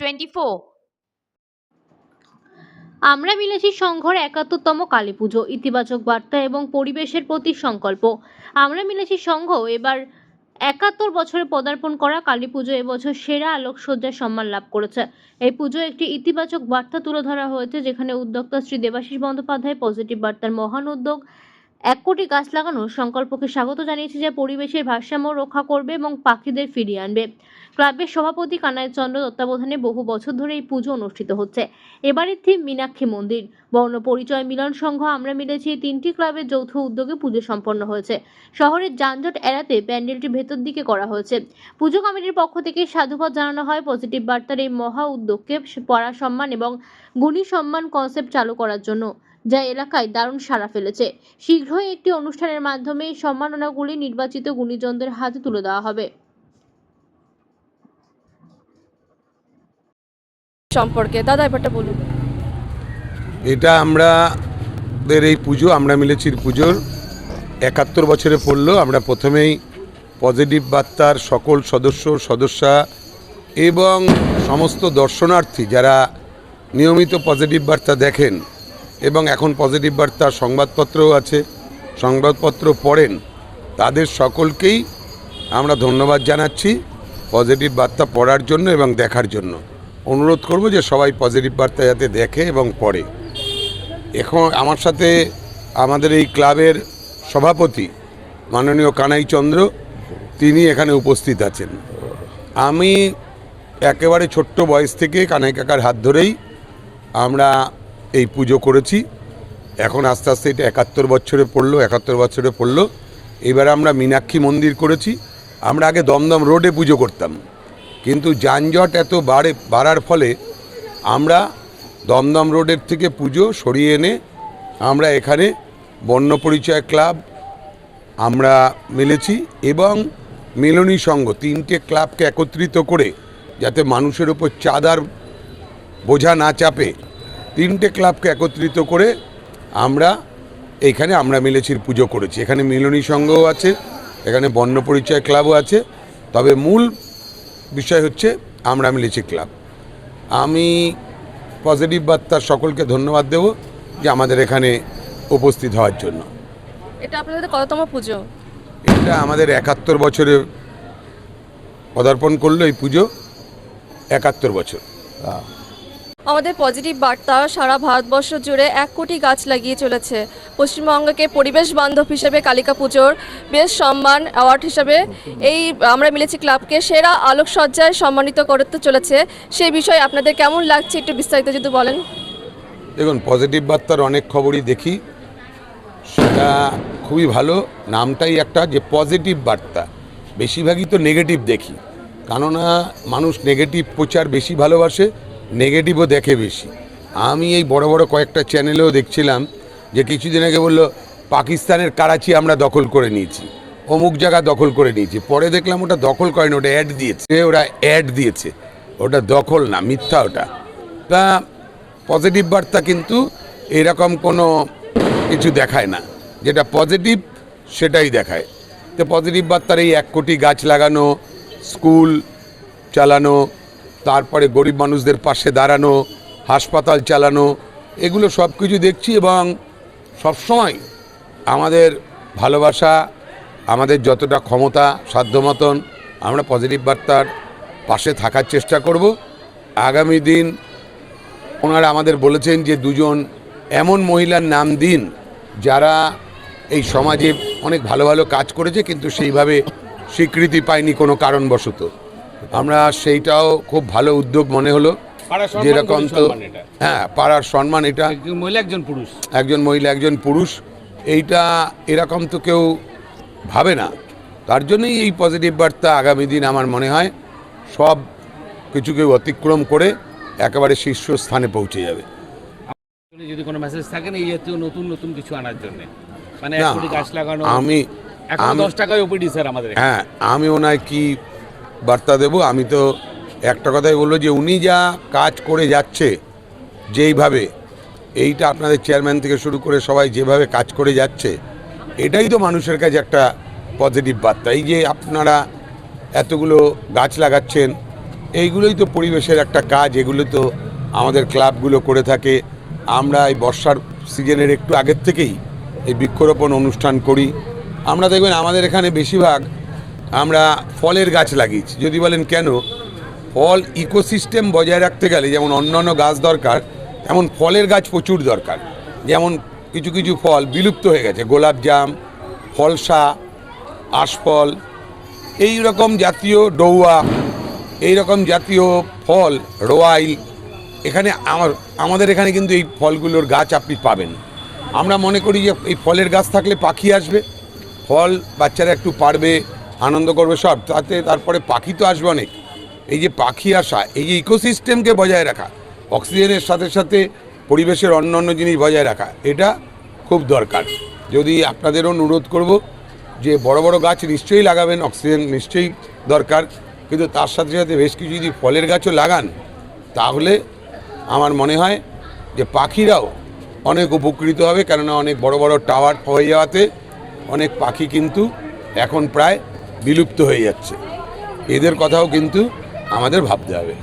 Twenty four আমরা মিলেছি সংঘর একাত্তরতম কালী পুজো, ইতিবাচক বার্তা এবং পরিবেশের প্রতি সংকল্প। আমরা মিলেছি সংঘ, এবার একাত্তর বছরে পদার্পণ করা কালী পুজো এবছর সেরা আলোকসজ্জার সম্মান লাভ করেছে। এই পুজো একটি ইতিবাচক বার্তা তুলে ধরা হয়েছে, যেখানে উদ্যোক্তা শ্রী দেবাশিস বন্দ্যোপাধ্যায় পজিটিভ বার্তার মহান উদ্যোগ এক কোটি গাছ লাগানোর সংকল্পকে স্বাগত জানিয়েছে যা পরিবেশের ভারসাম্য রক্ষা করবে এবং পাখিদের ফিরিয়ে আনবে। ক্লাবের সভাপতি কানাই চন্দ্র তত্ত্বাবধানে বহু বছর ধরে এই পুজো অনুষ্ঠিত হচ্ছে। এবারের থিম মীনাক্ষী মন্দির। বর্ণ পরিচয় মিলন সংঘ, আমরা মিলেছি তিনটি ক্লাবের যৌথ উদ্যোগে পুজো সম্পন্ন হয়েছে। শহরের যানজট এড়াতে প্যান্ডেলটি ভেতর দিকে করা হয়েছে। পুজো কমিটির পক্ষ থেকে সাধুবাদ জানানো হয় পজিটিভ বার্তার এই মহা উদ্যোগকে পড়া সম্মান এবং গুণী সম্মান কনসেপ্ট চালু করার জন্য। যা এলাকায় দারুণ সাড়া ফেলেছে। শীঘ্রই একটি অনুষ্ঠানের মাধ্যমে সম্মাননাগুলি নির্বাচিত গুণীজনদের হাতে তুলে দেওয়া হবে। সম্পর্কে দাদা ব্যাপারটা বলুন। এটা আমাদের এই পুজো আমরা মিলেছির পুজোর একাত্তর বছরে পড়ল। আমরা প্রথমেই পজিটিভ বার্তার সকল সদস্য সদস্যা এবং সমস্ত দর্শনার্থী যারা নিয়মিত পজিটিভ বার্তা দেখেন এবং এখন পজিটিভ বার্তা, সংবাদপত্রও আছে। সংবাদপত্র পড়েন, তাদের সকলকেই আমরা ধন্যবাদ জানাচ্ছি পজিটিভ বার্তা পড়ার জন্য এবং দেখার জন্য। অনুরোধ করব যে সবাই পজিটিভ বার্তা যাতে দেখে এবং পড়ে। এখন আমার সাথে আমাদের এই ক্লাবের সভাপতি মাননীয় কানাই চন্দ্র তিনি এখানে উপস্থিত আছেন। আমি একেবারে ছোট্ট বয়স থেকে কানাই কাকার হাত ধরেই আমরা এই পুজো করেছি। এখন আস্তে আস্তে এটা একাত্তর বছরে পড়ল, একাত্তর বছরে পড়ল। এবার আমরা মীনাক্ষী মন্দির করেছি। আমরা আগে দমদম রোডে পুজো করতাম। কিন্তু যানজট এত বাড়ে, বাড়ার ফলে আমরা দমদম রোডের থেকে পুজো সরিয়ে এনে আমরা এখানে বন্য পরিচয় ক্লাব আমরা মিলেছি এবং মিলনী সংঘ তিনটে ক্লাবকে একত্রিত করে যাতে মানুষের উপর চাঁদার বোঝা না চাপে তিনটে ক্লাবকে একত্রিত করে আমরা এখানে আমরা মিলেছির পুজো করেছি। এখানে মিলনী সংঘও আছে এখানে বন্য পরিচয় ক্লাবও আছে। তবে মূল বিষয় হচ্ছে আমরা মিলেছি ক্লাব। আমি পজিটিভ বার্তার সকলকে ধন্যবাদ দেব যে আমাদের এখানে উপস্থিত হওয়ার জন্য। এটা আপনাদের কততম পুজো? এটা আমাদের একাত্তর বছরে পদার্পণ করল এই পুজো একাত্তর বছর। আমাদের পজিটিভ বার্তা, সারা ভারতবর্ষ জুড়ে এক কোটি গাছ লাগিয়ে চলেছে। পশ্চিমবঙ্গকে পরিবেশ বান্ধব হিসেবে কালিকা পুজোর বেশ সম্মান অ্যাওয়ার্ড হিসেবে এই আমরা মিলেছি ক্লাবকে। সেরা আলোকসজ্জায় সম্মানিত করতে চলেছে। সেই বিষয়ে আপনাদের কেমন লাগছে একটু বিস্তারিত যদি বলেন? দেখুন পজিটিভ বার্তার অনেক খবরই দেখি। সেটা খুবই ভালো। নামটাই একটা যে পজিটিভ বার্তা। বেশিরভাগই তো নেগেটিভ দেখি। কেননা মানুষ নেগেটিভ প্রচার বেশি ভালোবাসে। নেগেটিভও দেখে বেশি। আমি এই বড় বড় কয়েকটা চ্যানেলেও দেখছিলাম যে কিছুদিন আগে বলল, পাকিস্তানের কারাচি আমরা দখল করে নিয়েছি। অমুক জায়গা দখল করে নিয়েছি। পরে দেখলাম ওটা দখল করেনি, ওটা অ্যাড দিয়েছে। ওরা অ্যাড দিয়েছে। ওটা দখল না, মিথ্যা ওটা। তা পজিটিভ বার্তা কিন্তু এরকম কোনো কিছু দেখায় না। যেটা পজিটিভ, সেটাই দেখায়। তো পজিটিভ বার্তার এই এক কোটি গাছ লাগানো, স্কুল চালানো তারপরে গরিব মানুষদের পাশে দাঁড়ানো, হাসপাতাল চালানো, এগুলো সব কিছু দেখছি এবং সবসময় আমাদের ভালোবাসা, আমাদের যতটা ক্ষমতা সাধ্য মতন আমরা পজিটিভ বার্তার পাশে থাকার চেষ্টা করব। আগামী দিন ওনারা আমাদের বলেছেন যে দুজন এমন মহিলার নাম দিন যারা এই সমাজে অনেক ভালো ভালো কাজ করেছে, কিন্তু সেইভাবে স্বীকৃতি পায়নি কোনো কারণবশত। আমরা সেইটাও খুব ভালো উদ্যোগ মনে হলো। যেরকম তো হ্যাঁ পাড়ার সম্মান এটা। মহিলা একজন পুরুষ। একজন মহিলা একজন পুরুষ। এইটা এরকম তো কেউ ভাবে না। তার জন্যই এই পজিটিভ বার্তা আগামী দিন আমার মনে হয় সব কিছুকে অতিক্রম করে একেবারে শীর্ষস্থানে পৌঁছে যাবে। যদি কোনো মেসেজ থাকে না এই জাতীয় নতুন নতুন কিছু আনার জন্য। মানে গাছ লাগানো। আমি এখন দশ টাকায় ওপিডি স্যার আমাদের হ্যাঁ আমি ওনায় কি বার্তা দেব। আমি তো একটা কথাই বলব যে উনি যা কাজ করে যাচ্ছে যেইভাবে, এইটা আপনাদের চেয়ারম্যান থেকে শুরু করে সবাই যেভাবে কাজ করে যাচ্ছে, এটাই তো মানুষের কাছে একটা পজিটিভ বার্তা। এই যে আপনারা এতগুলো গাছ লাগাচ্ছেন, এইগুলোই তো পরিবেশের একটা কাজ, এগুলো তো আমাদের ক্লাবগুলো করে থাকে। আমরা এই বর্ষার সিজনের একটু আগের থেকেই এই বৃক্ষরোপণ অনুষ্ঠান করি। আমরা দেখবেন আমাদের এখানে বেশিরভাগ আমরা ফলের গাছ লাগিয়েছি। যদি বলেন কেন? ফল ইকোসিস্টেম বজায় রাখতে গেলে যেমন অন্যান্য গাছ দরকার, তেমন ফলের গাছ প্রচুর দরকার। যেমন কিছু কিছু ফল বিলুপ্ত হয়ে গেছে গোলাপজাম ফলসা, আশফল, এই রকম জাতীয় ডৌয়া, এই রকম জাতীয় ফল, রোয়াইল, এখানে আমার, আমাদের এখানে কিন্তু এই ফলগুলোর গাছ আপনি পাবেন। আমরা মনে করি যে এই ফলের গাছ থাকলে পাখি আসবে, ফল বাচ্চারা একটু পারবে আনন্দ করবে সব। তাতে তারপরে পাখি তো আসবে অনেক। এই যে পাখি আসা, এই যে ইকোসিস্টেমকে বজায় রাখা, অক্সিজেনের সাথে সাথে পরিবেশের অন্য অন্য জিনিস বজায় রাখা, এটা খুব দরকার। যদি আপনাদেরও অনুরোধ করব যে বড় বড় গাছ নিশ্চয়ই লাগাবেন, অক্সিজেন নিশ্চয়ই দরকার। কিন্তু তার সাথে সাথে বেশ কিছু যদি ফলের গাছও লাগান, তাহলে আমার মনে হয় যে পাখিরাও অনেক উপকৃত হবে। কেননা অনেক বড় বড় টাওয়ার হয়ে যাওয়াতে অনেক পাখি কিন্তু এখন প্রায় বিলুপ্ত হয়ে যাচ্ছে। এদের কথাও কিন্তু আমাদের ভাবতে হবে।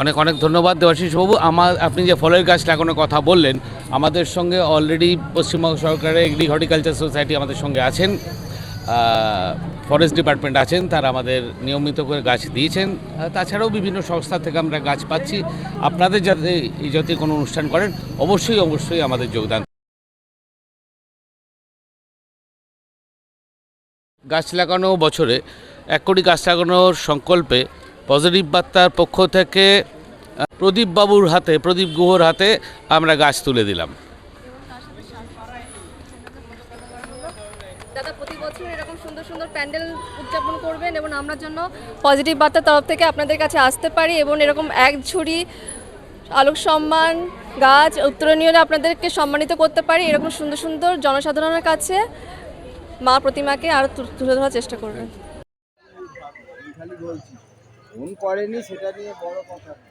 অনেক অনেক ধন্যবাদ দেবাশিস বাবু। আমার আপনি যে ফলের গাছ লাগানোর কথা বললেন, আমাদের সঙ্গে অলরেডি পশ্চিমবঙ্গ সরকারের এগ্রি হর্টিকালচার সোসাইটি আমাদের সঙ্গে আছেন। ফরেস্ট ডিপার্টমেন্ট আছেন, তারা আমাদের নিয়মিত করে গাছ দিয়েছেন। তাছাড়াও বিভিন্ন সংস্থা থেকে আমরা গাছ পাচ্ছি। আপনাদের যাতে জাতীয় কোনো অনুষ্ঠান করেন, অবশ্যই অবশ্যই আমাদের যোগদান। গাছ লাগানো বছরে এক কোটি গাছ লাগানোর সংকল্পে পজিটিভ বার্তার পক্ষ থেকে প্রদীপ বাবুর হাতে, প্রদীপ গুহর হাতে আমরা গাছ তুলে দিলাম। সুন্দর প্যান্ডেল উদযাপন করবেন এবং আমরা পজিটিভ বার্তার তরফ থেকে আপনাদের কাছে আসতে পারি এবং এরকম এক ঝুড়ি আলোক সম্মান, গাছ আপনাদেরকে সম্মানিত করতে পারি এরকম সুন্দর সুন্দর জনসাধারণের কাছে। মা প্রতিমাকে আরও তুলে ধরার চেষ্টা করবেন করেনি সেটা নিয়ে বড় কথা না।